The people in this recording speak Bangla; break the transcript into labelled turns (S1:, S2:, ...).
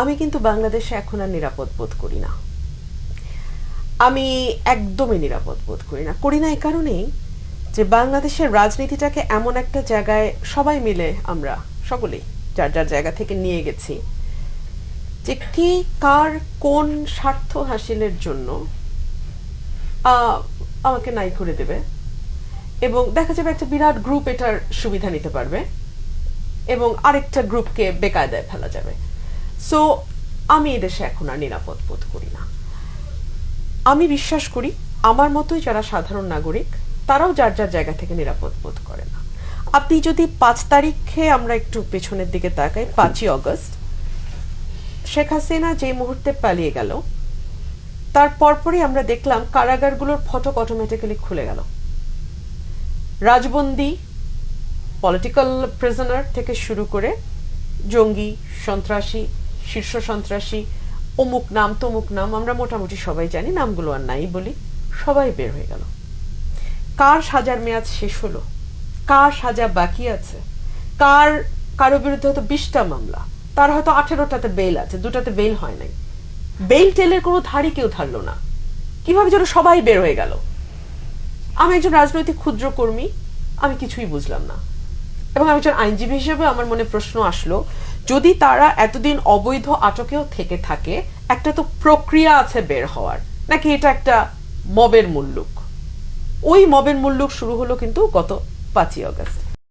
S1: আমি কিন্তু বাংলাদেশে এখন আর নিরাপদ বোধ করি না। আমি একদমই নিরাপদ বোধ করি না। করি না এই কারণেই যে বাংলাদেশের রাজনীতিটাকে এমন একটা জায়গায় সবাই মিলে আমরা সকলেই, যার যার জায়গা থেকে নিয়ে গেছি, যে কে, কার, কোন স্বার্থ হাসিলের জন্য আমাকে নাই করে দেবে এবং দেখা যাবে একটা বিরাট গ্রুপ এটার সুবিধা নিতে পারবে এবং আরেকটা গ্রুপকে বেকায়দায় ফেলা যাবে। সো আমি এদেশে এখন আর নিরাপদ বোধ করি না। আমি বিশ্বাস করি, আমার মতোই যারা সাধারণ নাগরিক, তারাও যার যার জায়গা থেকে নিরাপদ বোধ করে না। আপনি যদি পাঁচ তারিখে আমরা একটু পেছনের দিকে তাকাই, পাঁচই অগস্ট, শেখ হাসিনা যে মুহূর্তে পালিয়ে গেল, তার পরপরই আমরা দেখলাম কারাগারগুলোর ফটক অটোমেটিক্যালি খুলে গেল। রাজবন্দি পলিটিক্যাল প্রিজনার থেকে শুরু করে জঙ্গি, সন্ত্রাসী শীর্ষ সন্ত্রাসী, অমুক নাম, তমুক নাম, আমরা মোটামুটি সবাই জানি, নামগুলো আর নাই বলি, সবাই বের হয়ে গেল। কার সাজার মেয়াদ শেষ হলো? কার সাজা বাকি আছে? কার, কারও বিরুদ্ধে হয়তো বিশটা মামলা, তার হয়তো আঠেরোটাতে বেল আছে, দুটাতে বেল হয় নাই। বেল টেলের কোনো ধারই কেউ ধারলো না। কীভাবে যেন সবাই বের হয়ে গেল? আমি একজন রাজনৈতিক ক্ষুদ্র কর্মী, আমি কিছুই বুঝলাম না। এবং আমি একজন আইনজীবী হিসেবে আমার মনে প্রশ্ন আসলো যদি তারা এতদিন অবৈধ আটকেও থেকে থাকে, একটা তো প্রক্রিয়া আছে বের হওয়ার। নাকি এটা একটা মবের মুল্লুক? ওই মবের মুল্লুক শুরু হলো কিন্তু গত পাঁচই অগস্ট